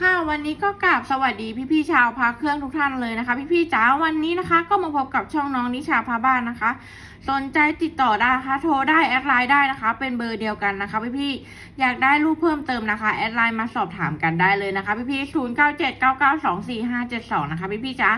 ค่ะวันนี้ก็กราบสวัสดีพี่ๆชาวพาเครื่องทุกท่านเลยนะคะ พี่ๆจ๋าวันนี้นะคะ ก็มาพบกับช่องน้องนิชาพาบ้านนะคะ สนใจติดต่อได้นะคะโทรได้แอดไลน์ได้นะคะ เป็นเบอร์เดียวกันนะคะ พี่ๆอยากได้รูปเพิ่มเติมนะคะแอดไลน์มาสอบถามกันได้เลยนะคะ พี่ๆศูนย์เก้าเจ็ดเก้าเก้าสองสี่ห้าเจ็ดสองนะคะ พี่ๆจ๋า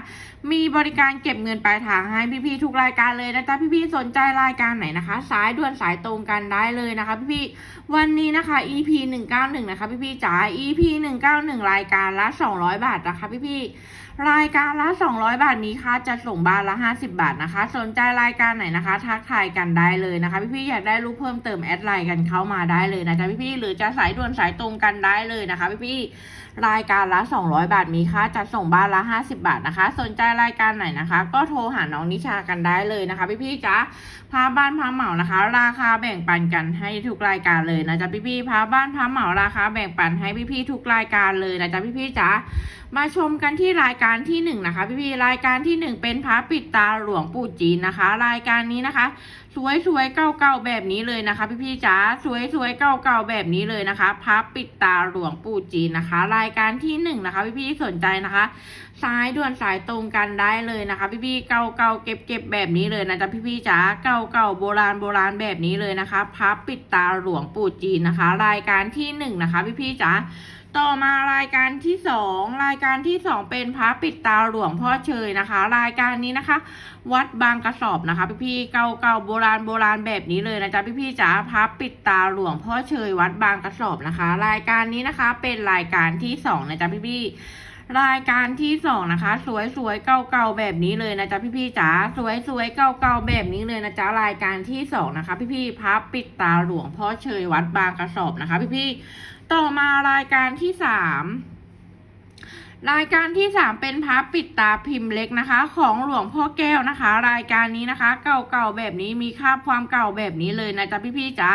มีบริการเก็บเงินปลายทางให้พี่ๆทุกรายการเลยนะจ๊ะพี่ๆสนใจรายการไหนนะคะ สายด่วนสายตรงกันได้เลยนะคะ พี่ๆวันนี้นะคะ EP หนึ่งเก้าหนึ่งนะคะ พี่ๆจ๋า EP หนึ่งเก้าหนึ่งรายการละสองร้อยบาทนะคะพี่ๆรายการละ 200 บาทนี้ค่ะจะส่งบ้านละ 50 บาทนะคะ สนใจรายการไหนนะคะ ทักทายกันได้เลยนะคะ พี่ๆอยากได้รูปเพิ่มเติมแอดไลน์กันเข้ามาได้เลยนะจ๊ะพี่ๆหรือจะสายด่วนสายตรงกันได้เลยนะคะ พี่ๆ รายการละ 200 บาทมีค่าจะส่งบ้านละ 50 บาทนะคะ สนใจรายการไหนนะคะ ก็โทรหาน้องนิชากันได้เลยนะคะ พี่ๆจ๊ะพาบ้านพาเหมานะคะ ราคาแบ่งปันกันให้ทุกรายการเลยนะจ๊ะพี่ๆพาบ้านพาเหมาราคาแบ่งปันให้พี่ๆทุกรายการเลยนะจ๊ะพี่ๆจ๊ะมาชมกันที่รายการที่หนึ่งนะคะพี่ๆรายการที่หนึ่งเป็นพระปิดตาหลวงปู่จีนนะคะ รายการนี้นะคะ สวยสวยๆเก่าๆแบบนี้เลยนะคะ พี่ๆจ๋าสวยสวยๆเก่าๆแบบนี้เลยนะคะพระปิดตาหลวงปู่จีนนะคะ รายการที่หนึ่งนะคะ พี่ๆสนใจนะคะสายด่วนสายตรงกันได้เลยนะคะ พี่ๆเก่าๆเก็บๆแบบนี้เลยนะจ๊ะพี่ๆจ๋าเก่าๆโบราณโบราณแบบนี้เลยนะคะพระปิดตาหลวงปู่จีนนะคะ รายการที่หนึ่งนะคะ พี่ๆจ๋า ต่อมารายการที่สองรายการที่สองเป็นพระปิดตาหลวงพ่อเชยนะคะ รายการนี้นะคะ วัดบางกระสอบนะคะ พี่ๆเก่าๆโบราณโบราณแบบนี้เลยนะจ๊ะพี่ๆจ๋าพระปิดตาหลวงพ่อเชยวัดบางกระสอบนะคะ รายการนี้นะคะเป็นรายการที่สองนะจ๊ะพี่ๆรายการที่สองนะคะ สวยๆเก่าๆแบบนี้เลยนะจ๊ะพี่ๆจ๋าสวยๆเก่าๆแบบนี้เลยนะจ๊ะรายการที่สองนะคะ พี่ๆพระปิดตาหลวงพ่อเชยวัดบางกระสอบนะคะ พี่ๆ ต่อมารายการที่สาม รายการที่สามเป็นพระปิดตาพิมพ์เล็กนะคะ ของหลวงพ่อแก้วนะคะ รายการนี้นะคะ เก่าๆแบบนี้มีคราความเก่าแบบนี้เลยนะจ๊ะพี่ๆจ๋า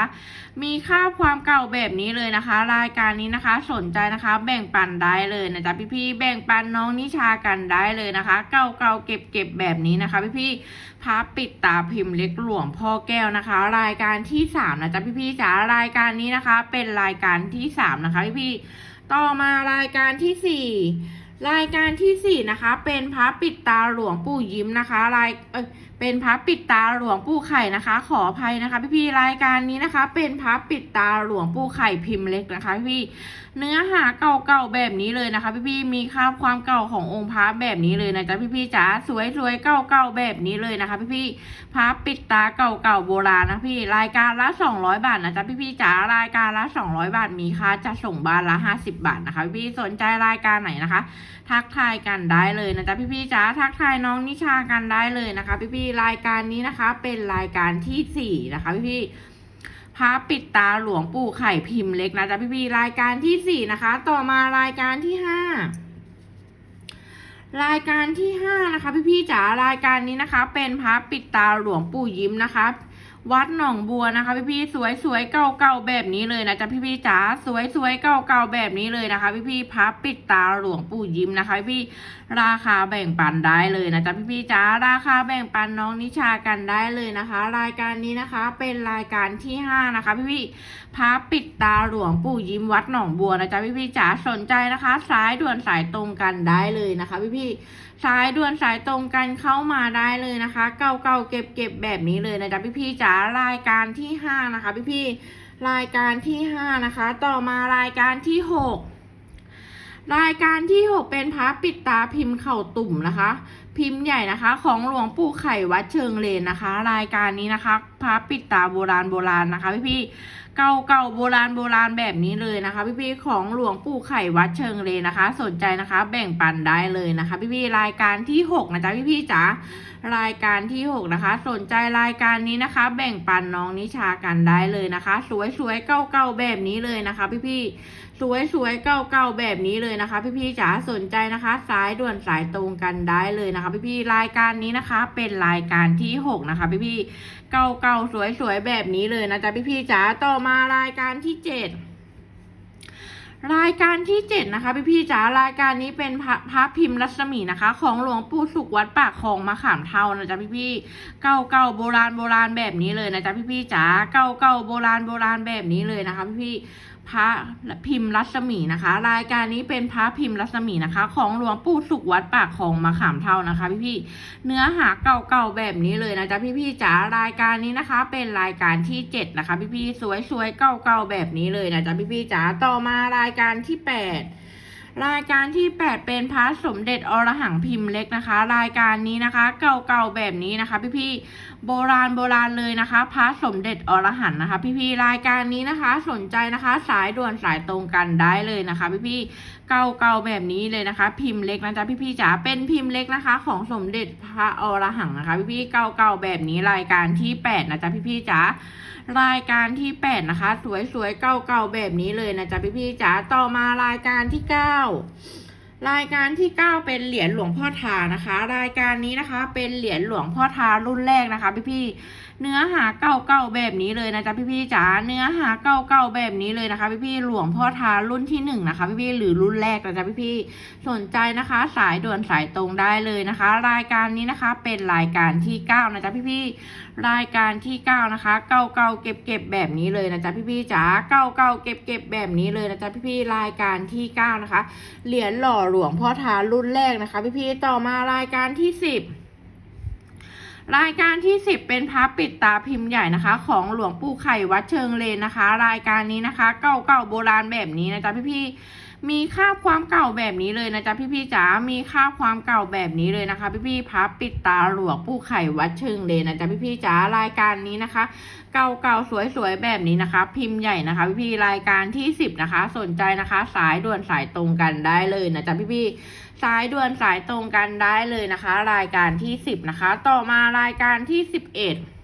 มีคราความเก่าแบบนี้เลยนะคะ รายการนี้นะคะสนใจนะคะ แบ่งปันได้เลยนะจ๊ะพี่ๆแบ่งปันน้องนิชากันได้เลยนะคะ เก่าๆเก็บๆแบบนี้นะคะ พี่ๆพระปิดตาพิมพ์เล็กหลวงพ่อแก้วนะคะ รายการที่สามนะจ๊ะพี่ๆจ๋ารายการนี้นะคะ เป็นรายการที่สามนะคะพี่ๆ ต่อมารายการที่สี่รายการที่สี่นะคะ เป็นพระปิดตาหลวงปู่ยิ้มนะคะ รายเอยเป็นพระปิดตาหลวงปู่ไข่นะคะ ขออภัยนะคะ พี่ๆรายการนี้นะคะ เป็นพระปิดตาหลวงปู่ไข่พิมพ์เล็กนะคะพี่ เนื้อหาเก่าๆแบบนี้เลยนะคะ พี่ๆมีค่าความเก่าขององค์พระแบบนี้เลยนะจ๊ะพี่ๆจ๋าสวยๆเก่าๆแบบนี้เลยนะคะ พี่ๆพระปิดตาเก่าๆโบราณนะพี่รายการละ200 บาทนะจ๊ะพี่ๆจ๋ารายการละ 200 บาทมีค่าจะส่งบ้านละ 50 บาทนะคะ พี่ๆสนใจรายการไหนนะคะ ทักทายกันได้เลยนะจ๊ะพี่ๆจ๋าทักทายน้องนิชากันได้เลยนะคะ พี่ๆรายการนี้นะคะ เป็นรายการที่สี่นะคะ พี่ๆ พระปิดตาหลวงปู่ไข่พิมพ์เล็กนะจ๊ะพี่พี่รายการที่สี่นะคะ ต่อมารายการที่ห้ารายการที่ห้านะคะ พี่พี่จ๋ารายการนี้นะคะ เป็นพระปิดตาหลวงปู่ยิ้มนะคะ วัดหนองบัวนะคะ พี่พี่ๆสวยสวยๆเก่าเก่าๆแบบนี้เลยนะจ๊ะพี่ๆจ๋าสวยสวยๆเก่าเก่าๆแบบนี้เลยนะคะ พี่พี่ๆพระปิดตาหลวงปู่ยิ้มนะคะ พี่ราคาแบ่งปันได้เลยนะจ๊ะพี่ๆจ๋าราคาแบ่งปันน้องนิชากันได้เลยนะคะ รายการนี้นะคะเป็นรายการที่ห้านะคะ พี่พี่ๆพระปิดตาหลวงปู่ยิ้มวัดหนองบัวนะจ๊ะพี่ๆจ๋าสนใจนะคะ สายด่วนสายตรงกันได้เลยนะคะ พี่พี่ๆ สายด่วนสายตรงกันเข้ามาได้เลยนะคะ เก่าๆเก็บๆแบบนี้เลยนะจ๊ะพี่ๆจ๋ารายการที่ห้านะคะ พี่ๆรายการที่ห้านะคะ ต่อมารายการที่หกรายการที่หกเป็นพระปิดตาพิมพ์เข่าตุ่มนะคะ พิมพ์ใหญ่นะคะ ของหลวงปู่ไข่วัดเชิงเลนนะคะ รายการนี้นะคะพระปิดตาโบราณโบราณนะคะ พี่ๆ เก่าเก่าๆโบราณโบราณแบบนี้เลยนะคะ พี่ๆของหลวงปู่ไข่วัดเชิงเลนนะคะ สนใจนะคะ แบ่งปันได้เลยนะคะ พี่ๆรายการที่หกนะจ๊ะพี่ๆจ๋ารายการที่หกนะคะ สนใจรายการนี้นะคะ แบ่งปันน้องนิชากันได้เลยนะคะ สวยๆเก่าๆแบบนี้เลยนะคะ พี่ๆ สวยๆเก่าๆแบบนี้เลยนะคะ พี่ๆจ๋าสนใจนะคะ สายด่วนสายตรงกันได้เลยนะคะ พี่ๆรายการนี้นะคะ เป็นรายการที่หกนะคะ พี่ๆเก่าๆสวยๆแบบนี้เลยนะจ๊ะพี่ๆจ๋าต่อมารายการที่เจ็ดรายการที่เจ็ดนะคะพี่ๆจ๋ารายการนี้เป็นพระพระพิมพ์รัศมีนะคะ ของหลวงปู่สุขวัดปากคลองมะขามเทานะจ๊ะพี่ๆเก่าๆโบราณโบราณแบบนี้เลยนะจ๊ะพี่ๆจ๋าเก่าๆโบราณโบราณแบบนี้เลยนะคะพี่ๆ พระพิมพ์รัศมีนะคะ รายการนี้เป็นพระพิมพ์รัศมีนะคะ ของหลวงปู่สุขวัดปากของมะขามเท่านะคะ พี่ๆเนื้อหาเก่าๆแบบนี้เลยนะจ๊ะพี่ๆจ๋ารายการนี้นะคะ เป็นรายการที่เจ็ดนะคะ พี่ๆสวยๆเก่าๆแบบนี้เลยนะจ๊ะพี่ๆจ๋าต่อมารายการที่แปดรายการที่ 8 เป็นพระสมเด็จอรหังพิมพ์เล็กนะคะ รายการนี้นะคะ เก่าๆแบบนี้นะคะ พี่ๆ โบราณโบราณเลยนะคะพระสมเด็จอรหันนะคะ พี่ๆรายการนี้นะคะ สนใจนะคะ สายด่วนสายตรงกันได้เลยนะคะ พี่ๆเก่าๆแบบนี้เลยนะคะ พิมพ์เล็กนะจ๊ะพี่ๆจ๋าเป็นพิมพ์เล็กนะคะ ของสมเด็จพระอรหังนะคะ พี่ๆเก่าๆแบบนี้รายการที่8นะจ๊ะพี่ๆจ๋ารายการที่8นะคะ สวยๆเก่าๆแบบนี้เลยนะจ๊ะพี่ๆจ๋าต่อมารายการที่9 รายการที่ 9 เป็นเหรียญหลวงพ่อทานะคะ รายการนี้นะคะ เป็นเหรียญหลวงพ่อทารุ่นแรกนะคะพี่ๆเนื้อหาเก่าๆแบบนี้เลยนะจ๊ะพี่ๆจ๋าเนื้อหาเก่าๆแบบนี้เลยนะคะพี่ๆหลวงพ่อทารุ่นที่หนึ่งนะคะพี่ๆหรือรุ่นแรกนะจ๊ะพี่ๆสนใจนะคะ สายด่วนสายตรงได้เลยนะคะ รายการนี้นะคะเป็นรายการที่ 9 นะจ๊ะพี่ๆรายการที่ 9 นะคะ เก่าๆเก็บๆแบบนี้เลยนะจ๊ะพี่ๆจ๋าเก่าๆเก็บๆแบบนี้เลยนะจ๊ะพี่ๆรายการที่ 9 นะคะ เหรียญหล่อหลวงพ่อทารุ่นแรกนะคะพี่ๆต่อมารายการที่สิบรายการที่10เป็นพระปิดตาพิมพ์ใหญ่นะคะ ของหลวงปู่ไข่วัดเชิงเลนนะคะ รายการนี้นะคะ เก่าๆโบราณแบบนี้นะจ๊ะพี่ๆ มีค่าบความเก่าแบบนี้เลยนะจ๊ะพี่ๆจ๋า มีค่าบความเก่าแบบนี้เลยนะคะ พี่ๆพระปิดตาหลวงปูไข่วัดเชิงเลนนะจ๊ะพี่ๆจ๋ารายการนี้นะคะ เก่าๆสวยๆแบบนี้นะคะ พิมพ์ใหญ่นะคะ พี่ๆรายการที่10นะคะ สนใจนะคะ สายด่วนสายตรงกันได้เลยนะจ๊ะพี่ๆสายด่วนสายตรงกันได้เลยนะคะ รายการที่ 10 นะคะ ต่อมารายการที่ 11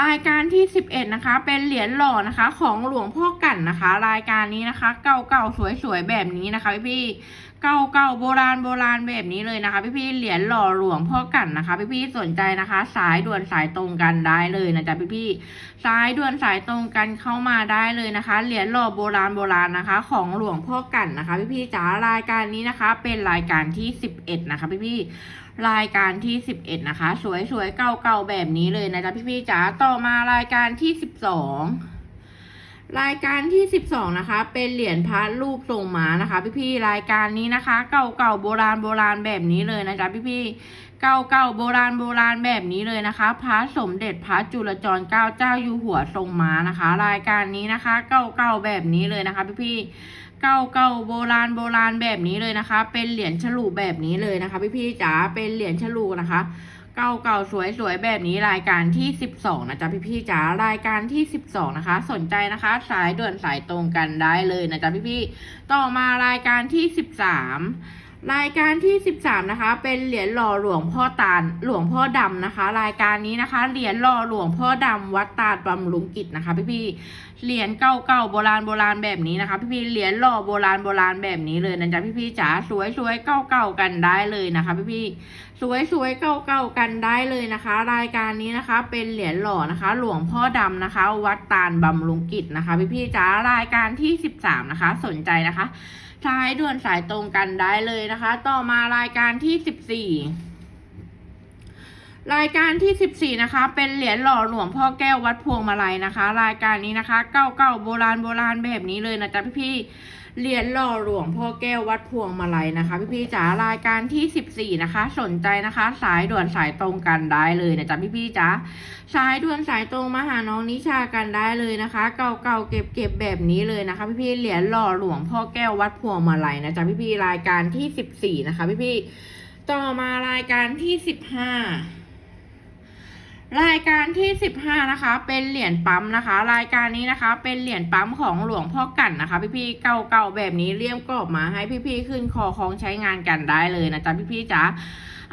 รายการที่ 11 นะคะ เป็นเหรียญหล่อนะคะ ของหลวงพ่อกั่นนะคะ รายการนี้นะคะ เก่าๆสวยๆแบบนี้นะคะพี่ๆเก่าๆโบราณโบราณแบบนี้เลยนะคะ พี่ๆเหรียญหล่อหลวงพ่อกั่นนะคะ พี่ๆสนใจนะคะ สายด่วนสายตรงกันได้เลยนะจ๊ะพี่ๆสายด่วนสายตรงกันเข้ามาได้เลยนะคะ เหรียญหล่อโบราณโบราณนะคะ ของหลวงพ่อกั่นนะคะ พี่ๆจ๋ารายการนี้นะคะ เป็นรายการที่ 11 นะคะ พี่ๆ รายการที่ 11 นะคะ สวยๆ เก่าๆ แบบนี้เลยนะจ๊ะพี่ๆจ๋าต่อมารายการที่ 12 รายการที่ 12 นะคะ เป็นเหรียญพระรูปทรงม้านะคะ พี่ๆรายการนี้นะคะ เก่าๆโบราณโบราณแบบนี้เลยนะจ๊ะพี่ๆเก่าๆโบราณโบราณแบบนี้เลยนะคะพระสมเด็จพระจุลจอมเกล้าเจ้าอยู่หัวทรงม้านะคะ รายการนี้นะคะ เก่าๆแบบนี้เลยนะคะ พี่ๆ เก่าเก่าๆโบราณโบราณแบบนี้เลยนะคะ เป็นเหรียญฉลูแบบนี้เลยนะคะ พี่พี่ๆจ๋าเป็นเหรียญฉลูนะคะ เก่าเก่าสวยสวยๆแบบนี้รายการที่สิบสองนะจ๊ะพี่พี่ๆจ๋ารายการที่สิบสองนะคะ สนใจนะคะ สายด่วนสายตรงกันได้เลยนะจ๊ะพี่พี่ๆต่อมารายการที่สิบสาม รายการที่สิบสามนะคะ เป็นเหรียญหล่อหลวงพ่อตาลหลวงพ่อดำนะคะ รายการนี้นะคะ เหรียญหล่อหลวงพ่อดำวัดตาดบำรุงกิจนะคะ พี่พี่ๆเหรียญเก่าๆโบราณโบราณแบบนี้นะคะ พี่ๆเหรียญหล่อโบราณโบราณแบบนี้เลยนะจ๊ะพี่ๆจ๋าสวยๆเก่าๆกันได้เลยนะคะ พี่ๆสวยๆเก่าๆกันได้เลยนะคะ รายการนี้นะคะ เป็นเหรียญหล่อนะคะ หลวงพ่อดำนะคะ วัดตาลบำรุงกิจนะคะ พี่ๆจ๋ารายการที่สิบสามนะคะ สนใจนะคะ สายด่วนสายตรงกันได้เลยนะคะ ต่อมารายการที่สิบสี่รายการที่ 14 นะคะ เป็นเหรียญหล่อหลวงพ่อแก้ววัดพวงมาลัยนะคะ รายการนี้นะคะ เก่าๆโบราณโบราณแบบนี้เลยนะจ๊ะพี่ๆ เหรียญหล่อหลวงพ่อแก้ววัดพวงมาลัยนะคะ พี่ๆจ๋ารายการที่ 14 นะคะ สนใจนะคะ สายด่วนสายตรงกันได้เลยนะจ๊ะพี่ๆจ๋าสายด่วนสายตรงมาหาน้องนิชากันได้เลยนะคะ เก่าๆเก็บๆแบบนี้เลยนะคะ พี่ๆเหรียญหล่อหลวงพ่อแก้ววัดพวงมาลัยนะจ๊ะพี่ๆรายการที่ 14 นะคะ พี่ๆต่อมารายการที่ 15 รายการที่ 15 นะคะ เป็นเหรียญปั๊มนะคะ รายการนี้นะคะ เป็นเหรียญปั๊มของหลวงพ่อกันนะคะ พี่ๆเก่าๆแบบนี้เลี่ยมกรอบมาให้พี่ๆขึ้นคอของใช้งานกันได้เลยนะจ๊ะพี่ๆจ๊ะ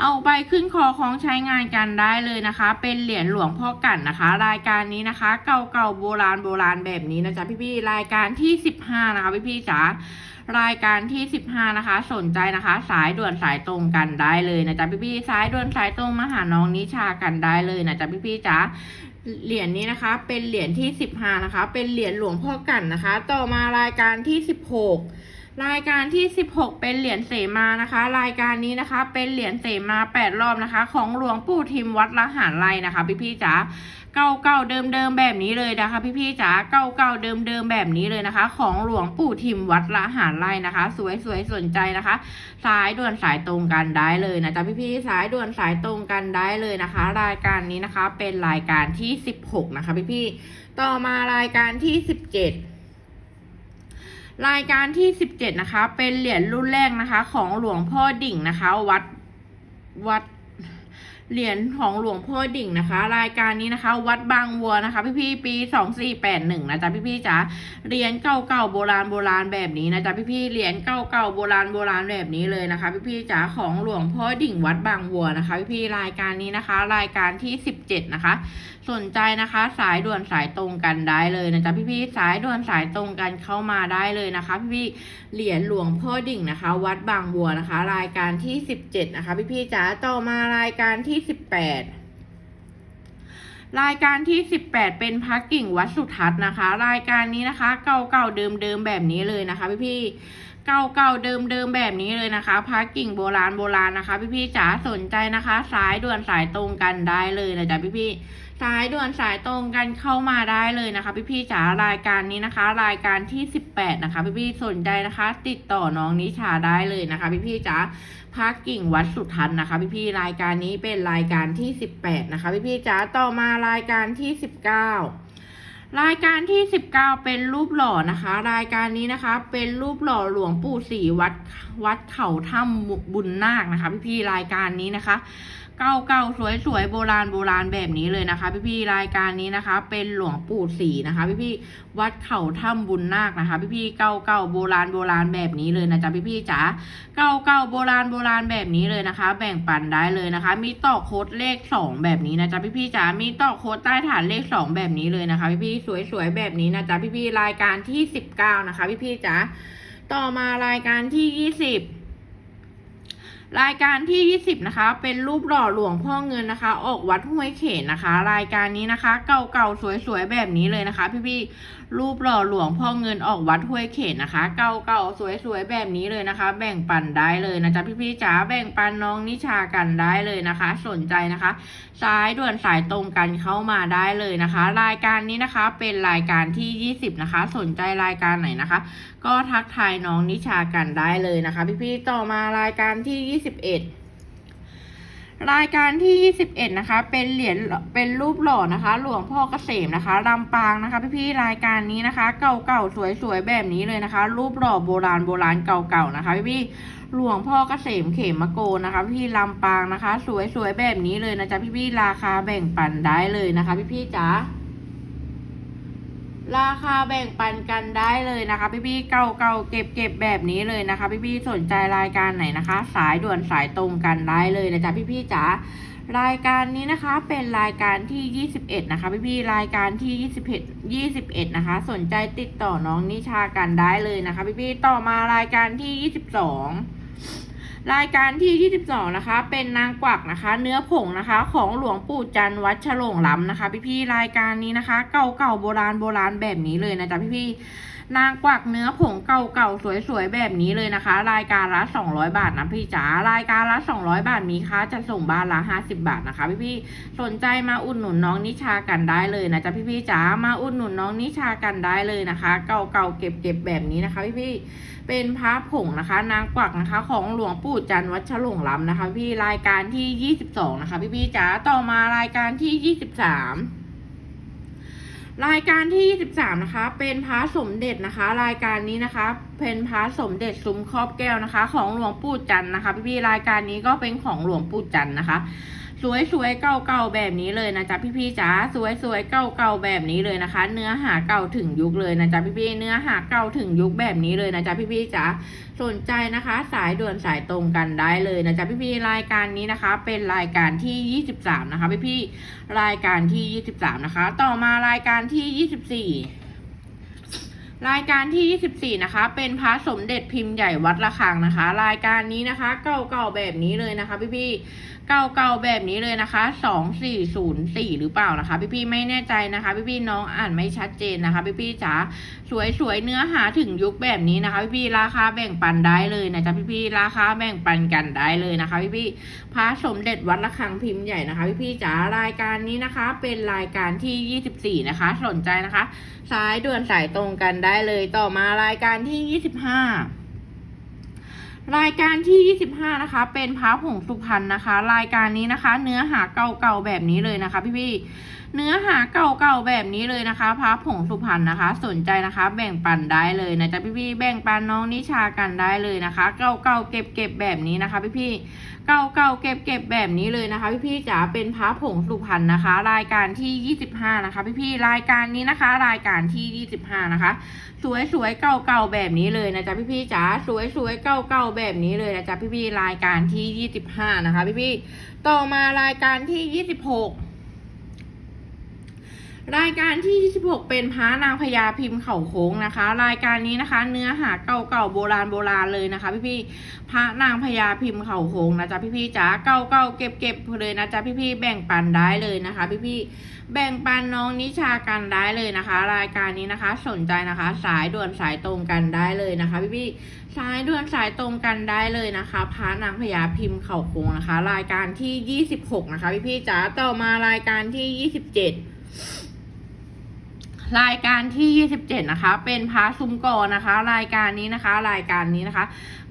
เอาไปขึ้นคอของใช้งานกันได้เลยนะคะ เป็นเหรียญหลวงพ่อกันนะคะ รายการนี้นะคะ เก่าๆโบราณโบราณแบบนี้นะจ๊ะพี่ๆรายการที่ 15 นะคะพี่ๆจ๋ารายการที่ 15 นะคะ สนใจนะคะ สายด่วนสายตรงกันได้เลยนะจ๊ะพี่ๆสายด่วนสายตรงมาหาน้องนิชากันได้เลยนะจ๊ะพี่ๆจ๋าเหรียญนี้นะคะ เป็นเหรียญที่ 15 นะคะ เป็นเหรียญหลวงพ่อกันนะคะ ต่อมารายการที่ 16 รายการที่ 16 เป็นเหรียญเสมานะคะ รายการนี้นะคะเป็นเหรียญเสมา 8 รอบนะคะ ของหลวงปู่ทิมวัดละหารไรนะคะ พี่ๆจ๋าเก่าเก่าเดิมเดิมๆแบบนี้เลยนะคะ พี่ๆจ๋าเก่าเก่าเดิมเดิมๆแบบนี้เลยนะคะ ของหลวงปู่ทิมวัดละหารไรนะคะสวยสวยๆสนใจนะคะ สายด่วนสายตรงกันได้เลยนะจ๊ะพี่ๆสายด่วนสายตรงกันได้เลยนะคะ รายการนี้นะคะเป็นรายการที่ 16 นะคะ พี่พี่ๆต่อมารายการที่ 17 รายการที่ 17 นะคะ เป็นเหรียญรุ่นแรกนะคะ ของหลวงพ่อดิ่งนะคะ วัดวัด เหรียญของหลวงพ่อดิ่งนะคะ รายการนี้นะคะ วัดบางวัวนะคะ พี่พี่ๆปีสองสี่แปดหนึ่งนะจ๊ะพี่พี่ๆจ๋าเหรียญเก่าๆโบราณโบราณแบบนี้นะจ๊ะพี่พี่ๆเหรียญเก่าๆโบราณโบราณแบบนี้เลยนะคะ พี่พี่ๆจ๋าของหลวงพ่อดิ่งวัดบางวัวนะคะพี่พี่ๆรายการนี้นะคะ รายการที่สิบเจ็ดนะคะ สนใจนะคะ สายด่วนสายตรงกันได้เลยนะจ๊ะพี่พี่ๆสายด่วนสายตรงกันเข้ามาได้เลยนะคะ พี่พี่ๆเหรียญหลวงพ่อดิ่งนะคะ วัดบางบัวนะคะ รายการที่สิบเจ็ดนะคะ พี่พี่ๆจ๋าต่อมารายการที่สิบแปดรายการที่ 18 เป็นพักกิ่งวัดสุทัศน์นะคะ รายการนี้นะคะ เก่าเก่าเดิมเดิมๆแบบนี้เลยนะคะ พี่ๆเก่าเก่าเดิมเดิมๆแบบนี้เลยนะคะพักกิ่งโบราณโบราณนะคะ พี่ๆจ๋าสนใจนะคะ สายด่วนสายตรงกันได้เลยนะจ๊ะพี่ๆ สายด่วนสายตรงกันเข้ามาได้เลยนะคะ พี่พี่ๆจ๋ารายการนี้นะคะ รายการที่ 18 นะคะพี่พี่ๆสนใจนะคะ ติดต่อน้องนิชาได้เลยนะคะ พี่พี่ๆจ๋าพักกิ่งวัดสุทัศนนะคะพี่พี่ๆรายการนี้เป็นรายการที่ 18 นะคะพี่พี่ๆจ๋าต่อมารายการที่ 19รายการที่ 19 เป็นรูปหล่อนะคะ รายการนี้นะคะ เป็นรูปหล่อหลวงปู่ศรีวัดวัดเขาถ้ำบุญนาคนะคะ พี่พี่ๆรายการนี้นะคะ เก่าเก่าสวยสวยๆโบราณโบราณแบบนี้เลยนะคะ พี่พี่ๆรายการนี้นะคะ เป็นหลวงปู่ศรีนะคะ พี่พี่ๆวัดเขาถ้ำบุญนาคนะคะ พี่พี่ๆเก่าเก่าโบราณโบราณแบบนี้เลยนะจ๊ะพี่พี่ๆจ๋าเก่าเก่าโบราณโบราณแบบนี้เลยนะคะ แบ่งปันได้เลยนะคะ มีต่อโค้ดเลขสองแบบนี้นะจ๊ะพี่พี่ๆจ๋ามีต่อโค้ดใต้ฐานเลขสองแบบนี้เลยนะคะ พี่พี่ๆสวยๆแบบนี้นะจ๊ะพี่พี่ๆรายการที่สิบเก้านะคะ พี่พี่ๆจ๋าต่อมารายการที่ยี่สิบ รายการที่ยี่สิบนะคะ เป็นรูปหล่อหลวงพ่อเงินนะคะ ออกวัดห้วยเขนนะคะ รายการนี้นะคะ เก่าๆสวยๆแบบนี้เลยนะคะ พี่พี่ๆ รูปหล่อหลวงพ่อเงินออกวัดห้วยเขนนะคะ เก่าๆสวยๆแบบนี้เลยนะคะ แบ่งปันได้เลยนะจ๊ะพี่ๆจ๋าแบ่งปันน้องนิชากันได้เลยนะคะ สนใจนะคะ สายด่วนสายตรงกันเข้ามาได้เลยนะคะ รายการนี้นะคะเป็นรายการที่ 20 นะคะ สนใจรายการไหนนะคะ ก็ทักทายน้องนิชากันได้เลยนะคะ พี่ๆต่อมารายการที่ 21 รายการที่ 21 นะคะ เป็นเหรียญ เป็นรูปหล่อนะคะ หลวงพ่อเกษมนะคะลำปางนะคะ พี่ๆ รายการนี้นะคะ เก่าๆ สวยๆ แบบนี้เลยนะคะ รูปหล่อโบราณโบราณเก่าๆ นะคะพี่ๆ หลวงพ่อเกษมเขมโกนะคะ พี่ลำปางนะคะ สวยๆ แบบนี้เลยนะจ๊ะพี่ๆ ราคาแบ่งปันได้เลยนะคะ พี่ๆ จ๋า ราคาแบ่งปันกันได้เลยนะคะ พี่ๆเก่าเก่าๆเก็บเก็บแบบนี้เลยนะคะ พี่ๆสนใจรายการไหนนะคะ สายด่วนสายตรงกันได้เลยนะจ๊ะพี่ๆจ๋ารายการนี้นะคะเป็นรายการที่ 21 นะคะ พี่ๆรายการที่ 21 21 นะคะ สนใจติดต่อน้องนิชากันได้เลยนะคะ พี่ๆต่อมารายการที่ 22 รายการที่ 22 นะคะ เป็นนางกวักนะคะ เนื้อผงนะคะ ของหลวงปู่จันวัดฉลงล้ำนะคะ พี่ๆรายการนี้นะคะ เก่าๆโบราณโบราณแบบนี้เลยนะจ๊ะพี่ๆ นางกวักเนื้อผงเก่าๆ สวยๆ แบบนี้เลยนะคะ รายการละ 200 บาทนะพี่จ๋ารายการละ 200 บาทมีค่าจะส่งบ้านละ 50 บาทนะคะ พี่ๆสนใจมาอุดหนุนน้องนิชากันได้เลยนะจ๊ะพี่ๆจ๋ามาอุดหนุนน้องนิชากันได้เลยนะคะ เก่าๆเก็บๆแบบนี้นะคะพี่ๆเป็นพระผงนะคะ นางกวักนะคะ ของหลวงปู่จันวัดฉลงล้ำนะคะ พี่รายการที่ 22 นะคะ พี่พี่ๆจ๋าต่อมารายการที่ 23 รายการที่ 23 นะคะ เป็นพระสมเด็จนะคะ รายการนี้นะคะ เป็นพระสมเด็จซุ้มครอบแก้วนะคะ ของหลวงปู่จันนะคะ พี่พี่ๆรายการนี้ก็เป็นของหลวงปู่จันนะคะ สวยสวยๆเก่าเก่าๆแบบนี้เลยนะจ๊ะพี่ๆจ๋าสวยสวยๆเก่าเก่าๆแบบนี้เลยนะคะ เนื้อหาเก่าถึงยุคเลยนะจ๊ะพี่ๆเนื้อหาเก่าถึงยุคแบบนี้เลยนะจ๊ะพี่ๆจ๋าสนใจนะคะ สายด่วนสายตรงกันได้เลยนะจ๊ะพี่ๆรายการนี้นะคะ เป็นรายการที่ 23 นะคะพี่พี่ๆรายการที่ 23 นะคะ ต่อมารายการที่ 24รายการที่ 24 นะคะ เป็นพระสมเด็จพิมพ์ใหญ่วัดระฆังนะคะ รายการนี้นะคะ เก่าๆแบบนี้เลยนะคะ พี่ๆ เก่าๆแบบนี้เลยนะคะ2404หรือเปล่านะคะ พี่ๆไม่แน่ใจนะคะ พี่ๆน้องอ่านไม่ชัดเจนนะคะ พี่ๆจ๋าสวยๆเนื้อหาถึงยุคแบบนี้นะคะ พี่ๆราคาแบ่งปันได้เลยนะจ๊ะพี่ๆราคาแบ่งปันกันได้เลยนะคะ พี่ๆพระสมเด็จวัดระฆังพิมพ์ใหญ่นะคะ พี่ๆจ๋ารายการนี้นะคะ เป็นรายการที่24นะคะ สนใจนะคะ สายด่วนสายตรงกันได้เลยต่อมารายการที่25 รายการที่ 25 นะคะ เป็นพระผงสุพรรณนะคะ รายการนี้นะคะ เนื้อหาเก่าๆแบบนี้เลยนะคะพี่ๆเนื้อหาเก่าๆแบบนี้เลยนะคะพระผงสุพรรณนะคะ สนใจนะคะ แบ่งปันได้เลยนะจ๊ะพี่ๆแบ่งปันน้องนิชากันได้เลยนะคะ เก่าๆเก็บๆแบบนี้นะคะ พี่ๆเก่าๆเก็บๆแบบนี้เลยนะคะ พี่ๆจ๋าเป็นพระผงสุพรรณนะคะ รายการที่ 25 นะคะ พี่ๆรายการนี้นะคะ รายการที่ 25 นะคะ สวยสวยๆเก่าๆแบบนี้เลยนะจ๊ะพี่ๆจ๋าสวยสวยๆเก่าๆแบบนี้เลยนะจ๊ะพี่ๆรายการที่ 25 นะคะพี่ๆต่อมารายการที่ 26 รายการที่ 26 เป็นพระนางพญาพิมพ์เข่าโค้งนะคะ รายการนี้นะคะ เนื้อหาเก่าๆโบราณโบราณเลยนะคะ พี่ๆพระนางพญาพิมพ์เข่าโค้งนะจ๊ะพี่ๆจ๋าเก่าๆเก็บๆเลยนะจ๊ะพี่ๆแบ่งปันได้เลยนะคะ พี่ๆแบ่งปันน้องนิชากันได้เลยนะคะ รายการนี้นะคะ สนใจนะคะ สายด่วนสายตรงกันได้เลยนะคะ พี่ๆสายด่วนสายตรงกันได้เลยนะคะพระนางพญาพิมพ์เข่าโค้งนะคะ รายการที่ 26 นะคะ พี่ๆจ๋าต่อมารายการที่ 27 รายการที่ 27 นะคะ เป็นพาซุมกอนะคะ รายการนี้นะคะ รายการนี้นะคะ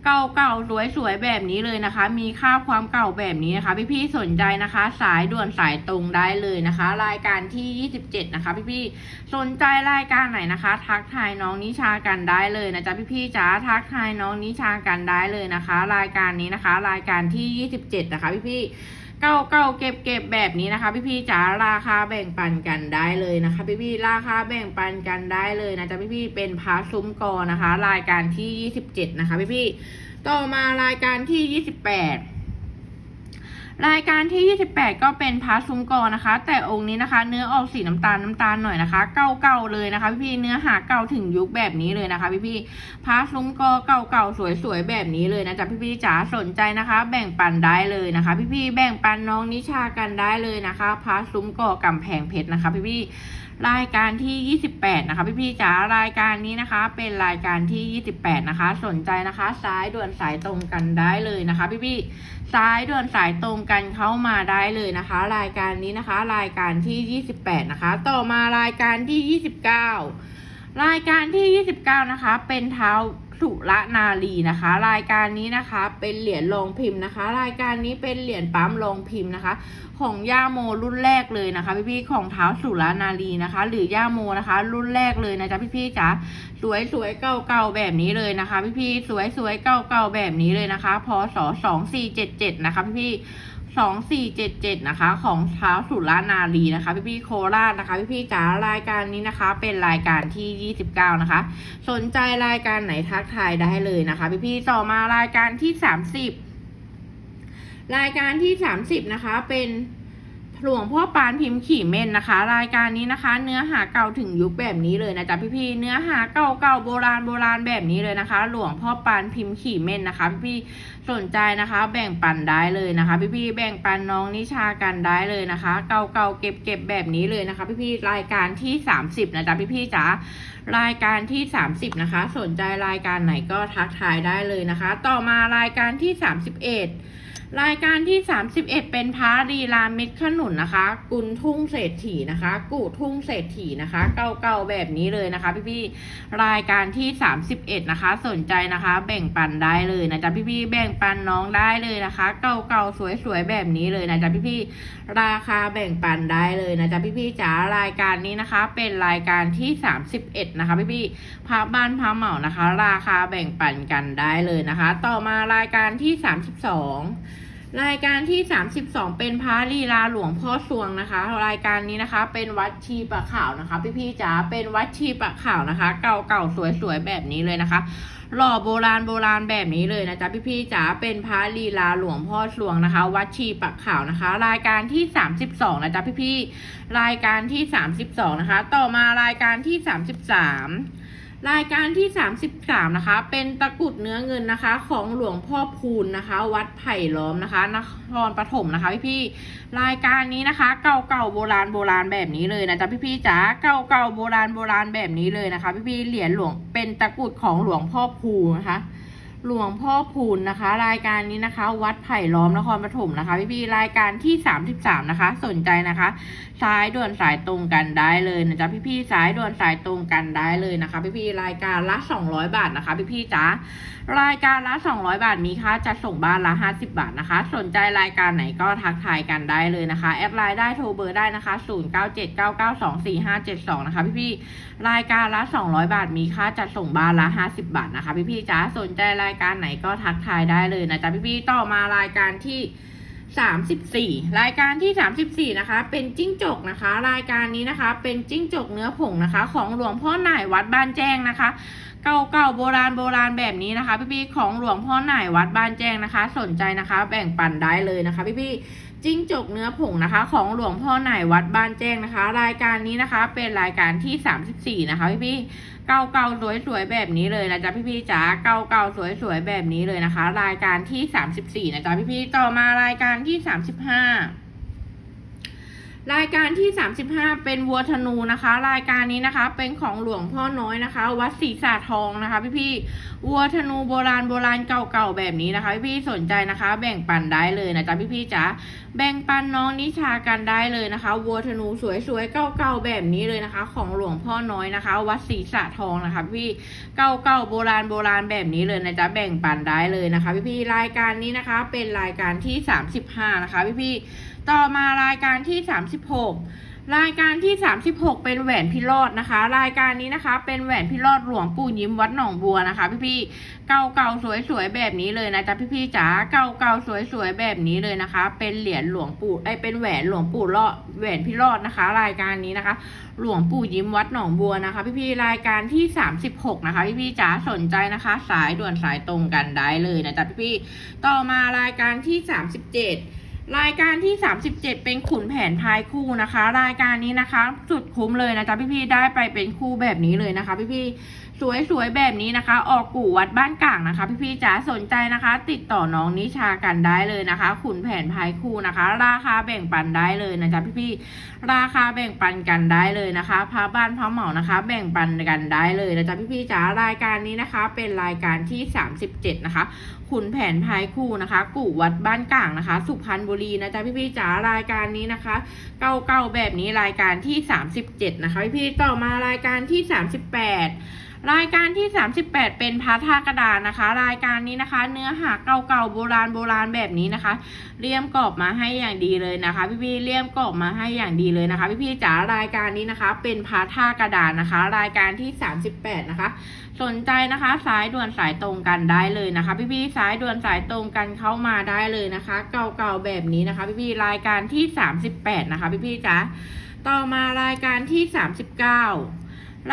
เก่าเก่าสวยสวยๆแบบนี้เลยนะคะ มีค่าความเก่าแบบนี้นะคะ พี่ๆสนใจนะคะ สายด่วนสายตรงได้เลยนะคะ รายการที่ 27 นะคะ พี่ๆสนใจรายการไหนนะคะ ทักทายน้องนิชากันได้เลยนะจ๊ะพี่ๆจ๋าทักทายน้องนิชากันได้เลยนะคะ รายการนี้นะคะ รายการที่ 27 นะคะ พี่ๆ เก่าเก่าเก็บเก็บแบบนี้นะคะ พี่พี่ๆจ๋าราคาแบ่งปันกันได้เลยนะคะ พี่พี่ๆราคาแบ่งปันกันได้เลยนะจ๊ะพี่พี่ๆเป็นพาซุ้มกอนะคะ รายการที่ยี่สิบเจ็ดนะคะ พี่พี่ๆต่อมารายการที่ยี่สิบแปด รายการที่ 28 ก็เป็นพาซุ้มกอนะคะ แต่องค์นี้นะคะ เนื้อออกสีน้ำตาลน้ำตาลหน่อยนะคะ เก่าๆเลยนะคะ พี่ๆเนื้อหาเก่าถึงยุคแบบนี้เลยนะคะ พี่ๆพาซุ้มกอเก่าๆสวยๆแบบนี้เลยนะจ๊ะพี่ๆจ๋าสนใจนะคะ แบ่งปันได้เลยนะคะ พี่ๆแบ่งปันน้องนิชากันได้เลยนะคะพาซุ้มกอกำแพงเพชรนะคะ พี่ๆ รายการที่ 28 นะคะ พี่ๆจ๋ารายการนี้นะคะ เป็นรายการที่ 28 นะคะ สนใจนะคะ ซ้ายด่วนสายตรงกันได้เลยนะคะ พี่ๆซ้ายด่วนสายตรงกันเข้ามาได้เลยนะคะ รายการนี้นะคะ รายการที่ 28 นะคะ ต่อมารายการที่ 29 รายการที่ 29 นะคะ เป็นเท้า สุรนารีนะคะ รายการนี้นะคะเป็นเหรียญรองพิมพ์นะคะ รายการนี้เป็นเหรียญปั๊มรองพิมพ์นะคะ ของย่าโมรุ่นแรกเลยนะคะ พี่ๆของเท้าสุรนารีนะคะ หรือย่าโมนะคะ รุ่นแรกเลยนะจ๊ะพี่ๆจ๋าสวยสวยๆเก่าๆแบบนี้เลยนะคะ พี่ๆสวยสวยๆเก่าๆแบบนี้เลยนะคะพศสองสี่เจ็ดเจ็ดนะคะพี่ๆ สองสี่เจ็ดเจ็ดนะคะ ของเท้าสุรานารีนะคะ พี่พี่โคราชนะคะ พี่พี่จ๋ารายการนี้นะคะ เป็นรายการที่ยี่สิบเก้านะคะ สนใจรายการไหนทักทายได้เลยนะคะ พี่พี่ต่อมารายการที่สามสิบรายการที่สามสิบนะคะเป็น หลวงพ่อปานพิมพ์ขี่เม่นนะคะ รายการนี้นะคะ เนื้อหาเก่าถึงยุคแบบนี้เลยนะจ๊ะพี่พี่ๆเนื้อหาเก่าเก่าๆโบราณโบราณแบบนี้เลยนะคะ หลวงพ่อปานพิมพ์ขี่เม่นนะคะพี่พี่ๆสนใจนะคะ แบ่งปันได้เลยนะคะ พี่ๆแบ่งปันน้องนิชากันได้เลยนะคะ เก่าๆเก็บๆแบบนี้เลยนะคะ พี่ๆรายการที่ 30นะจ๊ะพี่ๆจ๋ารายการที่ 30 นะคะ สนใจรายการไหนก็ทักทายได้เลยนะคะ ต่อมารายการที่ 31 รายการที่ 31 เป็นพารีลาเม็ดขนุนนะคะ กุลทุ่งเศรษฐีนะคะ กูทุ่งเศรษฐีนะคะ เก่าๆแบบนี้เลยนะคะ พี่ๆรายการที่ 31 นะคะ สนใจนะคะ แบ่งปันได้เลยนะจ๊ะพี่ๆแบ่งปันน้องได้เลยนะคะ เก่าๆสวยๆแบบนี้เลยนะจ๊ะพี่ๆราคาแบ่งปันได้เลยนะจ๊ะพี่ๆจ๋ารายการนี้นะคะ เป็นรายการที่ 31 นะคะ พี่ๆพระบ้านพระเหมานะคะ ราคาแบ่งปันกันได้เลยนะคะ ต่อมารายการที่ 32 รายการที่ 32 เป็นพระลีลาหลวงพ่อสวงนะคะ รายการนี้นะคะเป็นวัดชีปะขาวนะคะ พี่ๆจ๋าเป็นวัดชีปะขาวนะคะ เก่าๆสวยๆแบบนี้เลยนะคะ หล่อโบราณโบราณแบบนี้เลยนะจ๊ะพี่ๆจ๋าเป็นพระลีลาหลวงพ่อสวงนะคะ วัดชีปะขาวนะคะ รายการที่ 32นะจ๊ะพี่ๆรายการที่ 32 นะคะ ต่อมารายการที่ 33 รายการที่ 33 นะคะ เป็นตะกุดเนื้อเงินนะคะ ของหลวงพ่อพูนนะคะ วัดไผ่ล้อมนะคะนครปฐมนะคะพี่พี่รายการนี้นะคะ เก่าเก่าโบราณโบราณแบบนี้เลยนะจ๊ะพี่พี่จ๋าเก่าเก่าโบราณโบราณแบบนี้เลยนะคะ พี่พี่เหรียญหลวงเป็นตะกุดของหลวงพ่อพูนนะคะ หลวงพ่อพูนนะคะ รายการนี้นะคะ วัดไผ่ล้อมนครปฐมนะคะ พี่พี่ๆรายการที่ 33 นะคะ สนใจนะคะสายด่วนสายตรงกันได้เลยนะจ๊ะพี่ๆสายด่วนสายตรงกันได้เลยนะคะ พี่ๆรายการละ 200 บาทนะคะ พี่ๆจ๋ารายการละ 200 บาทมีค่าจัดส่งบ้านละ 50 บาทนะคะ สนใจรายการไหนก็ทักทายกันได้เลยนะคะแอดไลน์ได้โทรเบอร์ได้นะคะ 0979924572 นะคะ พี่ๆรายการละ 200 บาทมีค่าจัดส่งบ้านละ 50 บาทนะคะ พี่ๆจ๋าสนใจรายายการไหนก็ทักทายได้เลยนะจ๊ะพี่ๆต่อมารายการที่34รายการที่34นะคะ เป็นจิ้งจกนะคะ รายการนี้นะคะ เป็นจิ้งจกเนื้อผงนะคะ ของหลวงพ่อหน่ายวัดบ้านแจ้งนะคะ เก่าๆโบราณโบราณแบบนี้นะคะ พี่ๆของหลวงพ่อหน่ายวัดบ้านแจ้งนะคะ สนใจนะคะ แบ่งปันได้เลยนะคะ พี่ๆจิ้งจกเนื้อผงนะคะ ของหลวงพ่อหน่ายวัดบ้านแจ้งนะคะ รายการนี้นะคะ เป็นรายการที่34นะคะ พี่ๆ เก่าๆสวยๆแบบนี้เลยนะจ๊ะพี่ๆจ๋าเก่าๆสวยๆแบบนี้เลยนะคะ รายการที่ 34นะจ๊ะพี่ๆต่อมารายการที่ 35 รายการที่ 35 เป็นวัวธนูนะคะ รายการนี้นะคะเป็นของหลวงพ่อน้อยนะคะ วัดศรีสาทองนะคะพี่ๆวัวธนูโบราณโบราณเก่าๆแบบนี้นะคะพี่ๆสนใจนะคะ แบ่งปันได้เลยนะจ๊ะพี่ๆจ๋าแบ่งปันน้องนิชากันได้เลยนะคะ วัวธนูสวยๆเก่าๆแบบนี้เลยนะคะ ของหลวงพ่อน้อยนะคะ วัดศรีสาทองนะคะ พี่เก่าๆโบราณโบราณแบบนี้เลยนะจ๊ะแบ่งปันได้เลยนะคะ พี่ๆรายการนี้นะคะ เป็นรายการที่ 35 นะคะ พี่ๆ ต่อมารายการที่ 36 รายการที่ 36 เป็นแหวนพิโรธนะคะ รายการนี้นะคะเป็นแหวนพิโรธหลวงปู่ยิ้มวัดหนองบัวนะคะ พี่ๆเก่าเก่าๆสวยๆแบบนี้เลยนะจ๊ะพี่ๆจ๋าเก่าเก่าๆสวยๆแบบนี้เลยนะคะ เป็นเหรียญหลวงปู่ไอเป็นแหวนหลวงปู่รอดแหวนพิโรธนะคะ รายการนี้นะคะ หลวงปู่ยิ้มวัดหนองบัวนะคะ พี่ๆรายการที่ 36 นะคะ พี่ๆจ๋าสนใจนะคะ สายด่วนสายตรงกันได้เลยนะจ๊ะพี่ๆต่อมารายการที่ 37 รายการที่ 37 เป็นขุนแผนพายคู่นะคะ รายการนี้นะคะ สุดคุ้มเลยนะจ๊ะพี่ๆได้ไปเป็นคู่แบบนี้เลยนะคะ พี่ๆ สวยๆแบบนี้นะคะ ออกกู่วัดบ้านก่างนะคะ พี่ๆจ๋าสนใจนะคะ ติดต่อน้องนิชากันได้เลยนะคะ ขุนแผนพายคู่นะคะ ราคาแบ่งปันได้เลยนะจ๊ะพี่ๆราคาแบ่งปันกันได้เลยนะคะพาบ้านพาเหมานะคะ แบ่งปันกันได้เลยนะจ๊ะพี่ๆจ๋ารายการนี้นะคะ เป็นรายการที่ 37 นะคะขุนแผนพายคู่นะคะ กู่วัดบ้านก่างนะคะ สุพรรณบุรีนะจ๊ะพี่ๆจ๋ารายการนี้นะคะ เก่าๆแบบนี้รายการที่ 37 นะคะพี่ๆต่อมารายการที่ 38 รายการที่ 38 เป็นพระท่ากระดานนะคะ รายการนี้นะคะ เนื้อหาเก่าๆโบราณโบราณแบบนี้นะคะเลี่ยมกรอบมาให้อย่างดีเลยนะคะ พี่ๆเลี่ยมกรอบมาให้อย่างดีเลยนะคะ พี่ๆจ๋ารายการนี้นะคะ เป็นพระท่ากระดานนะคะ รายการที่ 38 นะคะ สนใจนะคะสายด่วนสายตรงกันได้เลยนะคะ พี่ๆสายด่วนสายตรงกันเข้ามาได้เลยนะคะ เก่าๆแบบนี้นะคะ พี่ๆรายการที่ 38 นะคะ พี่ๆจ๋าต่อมารายการที่ 39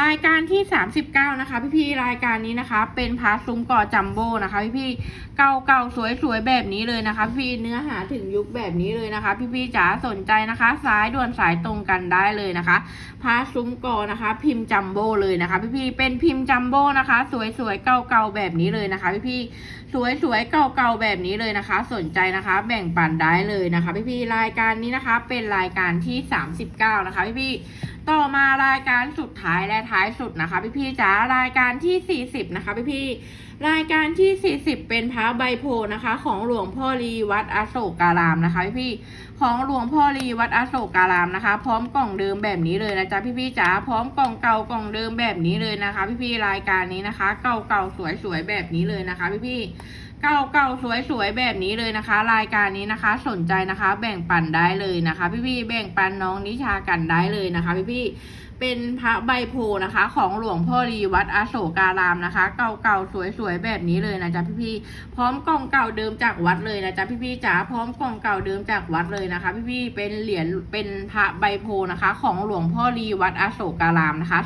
รายการที่ 39 นะคะ พี่ๆรายการนี้นะคะ เป็นพาซุ้มก่อจัมโบ้นะคะ พี่ๆเก่าๆสวยๆแบบนี้เลยนะคะ พี่เนื้อหาถึงยุคแบบนี้เลยนะคะ พี่ๆจ๋าสนใจนะคะ สายด่วนสายตรงกันได้เลยนะคะพาซุ้มก่อนะคะ พิมพ์จัมโบ้เลยนะคะ พี่ๆเป็นพิมพ์จัมโบ้นะคะ สวยๆเก่าๆแบบนี้เลยนะคะ พี่ๆสวยๆเก่าๆแบบนี้เลยนะคะ สนใจนะคะ แบ่งปันได้เลยนะคะ พี่ๆรายการนี้นะคะ เป็นรายการที่ 39 นะคะ พี่ๆ ต่อมารายการสุดท้ายและท้ายสุดนะคะพี่ๆจ๋ารายการที่ 40 นะคะพี่ๆรายการที่ 40 เป็นพระใบโพล์นะคะ ของหลวงพ่อรีวัดอโศกการามนะคะพี่ๆของหลวงพ่อรีวัดอโศการามนะคะ พร้อมกล่องเดิมแบบนี้เลยนะจ๊ะพี่ๆจ๋าพร้อมกล่องเก่ากล่องเดิมแบบนี้เลยนะคะ พี่ๆรายการนี้นะคะเก่าเก่าๆสวยๆแบบนี้เลยนะคะ พี่ๆ เก่าเก่าๆสวยๆแบบนี้เลยนะคะ รายการนี้นะคะ สนใจนะคะ แบ่งปันได้เลยนะคะ พี่ๆแบ่งปันน้องนิชากันได้เลยนะคะ พี่ๆเป็นพระใบโพนะคะ ของหลวงพ่อรีวัดอโศการามนะคะ เก่าๆสวยๆแบบนี้เลยนะจ๊ะพี่ๆพร้อมกล่องเก่าเดิมจากวัดเลยนะจ๊ะพี่ๆจ๋าพร้อมกล่องเก่าเดิมจากวัดเลยนะคะ พี่ๆเป็นเหรียญเป็นพระใบโพนะคะ ของหลวงพ่อรีวัดอโศการามนะคะ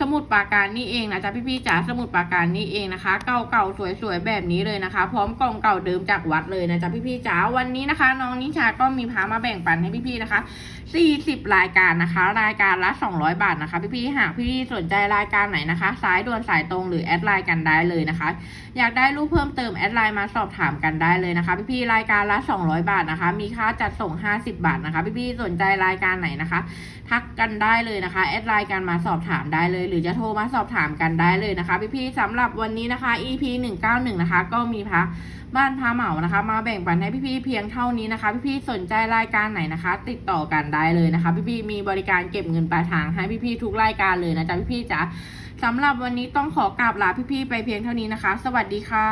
สมุดปากการนี่เองนะจ๊ะพี่ๆจ๋าสมุดปากการนี่เองนะคะเก่าเก่าๆสวยๆแบบนี้เลยนะคะ พร้อมกล่องเก่าเดิมจากวัดเลยนะจ๊ะพี่ๆจ๋าวันนี้นะคะ น้องนิชาก็มีพามาแบ่งปันให้พี่ๆนะคะ 40 รายการนะคะ รายการละ 200 บาทนะคะ พี่ๆหากพี่ๆสนใจรายการไหนนะคะสายด่วนสายตรงหรือแอดไลน์กันได้เลยนะคะ อยากได้รูปเพิ่มเติมแอดไลน์มาสอบถามกันได้เลยนะคะ พี่ๆรายการละ 200 บาทนะคะ มีค่าจัดส่ง 50 บาทนะคะ พี่ๆสนใจรายการไหนนะคะ ทักกันได้เลยนะคะแอดไลน์กันมาสอบถามได้เลยหรือจะโทรมาสอบถามกันได้เลยนะคะ พี่ๆสำหรับวันนี้นะคะ EP 191 นะคะ ก็มีพระบ้านพระเหมานะคะ มาแบ่งปันให้พี่ๆเพียงเท่านี้นะคะ พี่ๆสนใจรายการไหนนะคะ ติดต่อกันได้เลยนะคะ พี่ๆมีบริการเก็บเงินปลายทางให้พี่ๆทุกรายการเลยนะจ๊ะพี่ๆจ๋าสำหรับวันนี้ต้องขอกราบลาพี่ๆไปเพียงเท่านี้นะคะ สวัสดีค่ะ